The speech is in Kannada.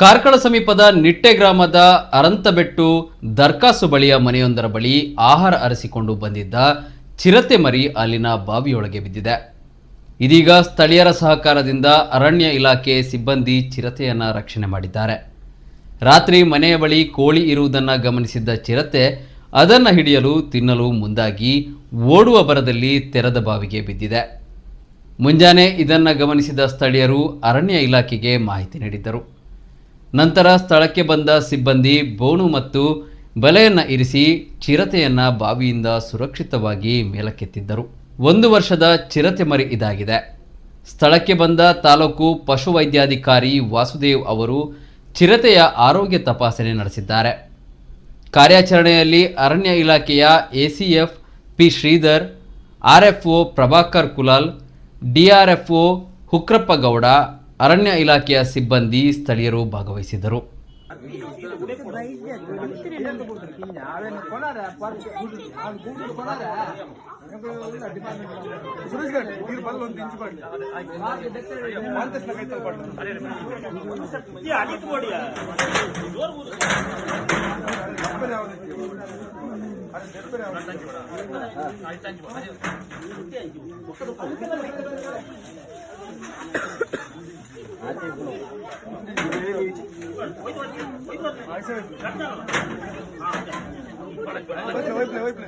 ಕಾರ್ಕಳ ಸಮೀಪದ ನಿಟ್ಟೆ ಗ್ರಾಮದ ಅರಂತಬೆಟ್ಟು ದರ್ಕಾಸು ಬಳಿಯ ಮನೆಯೊಂದರ ಬಳಿ ಆಹಾರ ಅರಸಿಕೊಂಡು ಬಂದಿದ್ದ ಚಿರತೆ ಮರಿ ಅಲ್ಲಿನ ಬಾವಿಯೊಳಗೆ ಬಿದ್ದಿದೆ. ಇದೀಗ ಸ್ಥಳೀಯರ ಸಹಕಾರದಿಂದ ಅರಣ್ಯ ಇಲಾಖೆ ಸಿಬ್ಬಂದಿ ಚಿರತೆಯನ್ನು ರಕ್ಷಣೆ ಮಾಡಿದ್ದಾರೆ. ರಾತ್ರಿ ಮನೆಯ ಬಳಿ ಕೋಳಿ ಇರುವುದನ್ನು ಗಮನಿಸಿದ್ದ ಚಿರತೆ ಅದನ್ನು ಹಿಡಿಯಲು ತಿನ್ನಲು ಮುಂದಾಗಿ ಓಡುವ ಬರದಲ್ಲಿ ತೆರೆದ ಬಾವಿಗೆ ಬಿದ್ದಿದೆ. ಮುಂಜಾನೆ ಇದನ್ನು ಗಮನಿಸಿದ ಸ್ಥಳೀಯರು ಅರಣ್ಯ ಇಲಾಖೆಗೆ ಮಾಹಿತಿ ನೀಡಿದ್ದರು. ನಂತರ ಸ್ಥಳಕ್ಕೆ ಬಂದ ಸಿಬ್ಬಂದಿ ಬೋಣು ಮತ್ತು ಬಲೆಯನ್ನು ಇರಿಸಿ ಚಿರತೆಯನ್ನ ಬಾವಿಯಿಂದ ಸುರಕ್ಷಿತವಾಗಿ ಮೇಲಕ್ಕೆತ್ತಿದ್ದರು. ಒಂದು ವರ್ಷದ ಚಿರತೆ ಮರಿ ಇದಾಗಿದೆ. ಸ್ಥಳಕ್ಕೆ ಬಂದ ತಾಲೂಕು ಪಶುವೈದ್ಯಾಧಿಕಾರಿ ವಾಸುದೇವ್ ಅವರು ಚಿರತೆಯ ಆರೋಗ್ಯ ತಪಾಸಣೆ ನಡೆಸಿದ್ದಾರೆ. ಕಾರ್ಯಾಚರಣೆಯಲ್ಲಿ ಅರಣ್ಯ ಇಲಾಖೆಯ ACF P Sridhar, RFO Prabhakar Kulal, DRFO Hukrappa Gowda ಅರಣ್ಯ ಇಲಾಖೆಯ ಸಿಬ್ಬಂದಿ ಸ್ಥಳೀಯರು ಭಾಗವಹಿಸಿದರು ওই প্লে ওই প্লে